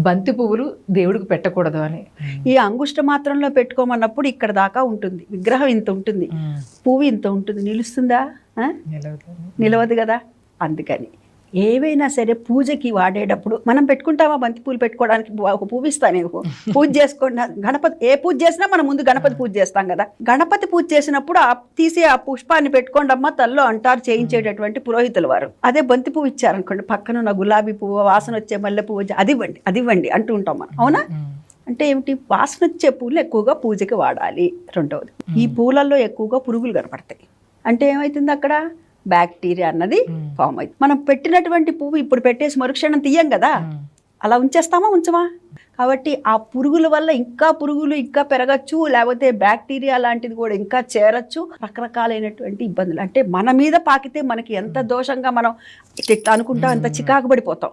బంతి పువ్వులు దేవుడికి పెట్టకూడదు అని. ఈ అంగుష్ట మాత్రంలో పెట్టుకోమన్నప్పుడు ఇక్కడ దాకా ఉంటుంది. విగ్రహం ఇంత ఉంటుంది. పువ్వు ఇంత ఉంటుంది. నిలుస్తుందా? నిలవదు కదా? అందుకని. ఏవైనా సరే పూజకి వాడేటప్పుడు మనం పెట్టుకుంటామా బంతి పూలు పెట్టుకోవడానికి? ఒక పువ్వు పూజ చేసుకోండి గణపతి ఏ పూజ చేసినా మనం ముందు గణపతి పూజ చేస్తాం కదా. గణపతి పూజ చేసినప్పుడు ఆ తీసి ఆ పుష్పాన్ని పెట్టుకోండి అమ్మ తల్లో అంటారు చేయించేటటువంటి పురోహితుల వారు. అదే బంతి పువ్వు ఇచ్చారనుకోండి పక్కన ఉన్న గులాబీ పువ్వు వాసన వచ్చే మల్లె పువ్వు అది ఇవ్వండి అది ఇవ్వండి అంటూ ఉంటాం మనం. అవునా? అంటే ఏమిటి? వాసన వచ్చే పూలు ఎక్కువగా పూజకి వాడాలి. రెండవది ఈ పూలల్లో ఎక్కువగా పురుగులు కనపడతాయి. అంటే ఏమవుతుంది అక్కడ? బ్యాక్టీరియా అన్నది ఫామ్ అవుతుంది మనం పెట్టినటువంటి పువ్వు ఇప్పుడు పెట్టేసి మరుక్షణం తీయం కదా. అలా ఉంచేస్తామా ఉంచమా? కాబట్టి ఆ పురుగుల వల్ల ఇంకా పురుగులు ఇంకా పెరగచ్చు లేకపోతే బ్యాక్టీరియా లాంటిది కూడా ఇంకా చేరచ్చు రకరకాలైనటువంటి ఇబ్బందులు. అంటే మన మీద పాకితే మనకి ఎంత దోషంగా మనం అనుకుంటాం ఎంత చికాకు పడిపోతాం.